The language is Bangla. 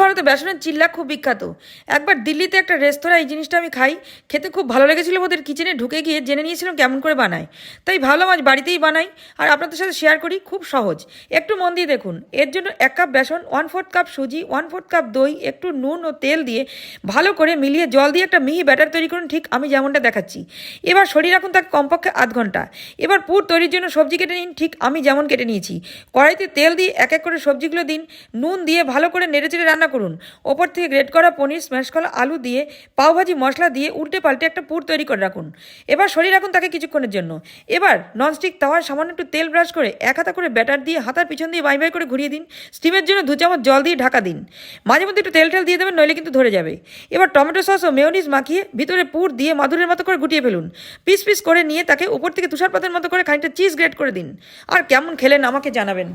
ভারতে বেসনের চিল্লা খুব বিখ্যাত। একবার দিল্লিতে একটা রেস্তোরাঁ এই জিনিসটা আমি খাই, খেতে খুব ভালো লেগেছিল ওদের কিচেনে ঢুকে গিয়ে জেনে নিয়েছিলাম কেমন করে বানায়। তাই ভাবলাম আজ বাড়িতেই বানাই আর আপনাদের সাথে শেয়ার করি, খুব সহজ। একটু মন দিয়ে দেখুন, এর জন্য এক কাপ বেসন ওয়ান ফোর্থ কাপ সুজি ওয়ান ফোর্থ কাপ দই, একটু নুন ও তেল দিয়ে ভালো করে মিলিয়ে জল দিয়ে একটা মিহি ব্যাটার তৈরি করুন, ঠিক আমি যেমনটা দেখাচ্ছি। এবার সরিয়ে রাখুন তাকে কমপক্ষে আধ ঘণ্টা। এবার পুর তৈরির জন্য সবজি কেটে নিন, ঠিক আমি যেমন কেটে নিয়েছি। কড়াইতে তেল দিয়ে এক এক করে সবজিগুলো দিন, নুন দিয়ে ভালো করে নেড়েচেড়ে রান্না করুন। ওপর থেকে গ্রেট করা পনির স্ম্যাশ করা আলু দিয়ে, পাওভাজি মশলা দিয়ে উল্টে পাল্টে একটা পুর তৈরি করে রাখুন। এবার সরিয়ে রাখুন তাকে কিছুক্ষণের জন্য। এবার ননস্টিক তাওয়ার সামান্য একটু তেল ব্রাশ করে এক হাতা করে ব্যাটার দিয়ে হাতার পিছন দিয়ে বাই বাই করে ঘুরিয়ে দিন। স্টিমের জন্য দু চামচ জল দিয়ে ঢাকা দিন। মাঝে মধ্যে একটু তেল টেল দিয়ে দেবেন, নইলে কিন্তু ধরে যাবে। এবার টমেটো সস ও মেয়নিজ মাখিয়ে ভিতরে পুর দিয়ে মাদুরের মতো করে গুটিয়ে ফেলুন। পিস পিস করে নিয়ে তাকে উপর থেকে তুষারপাতের মতো করে খানিকটা চিজ গ্রেট করে দিন। আর কেমন খেলেন আমাকে জানাবেন।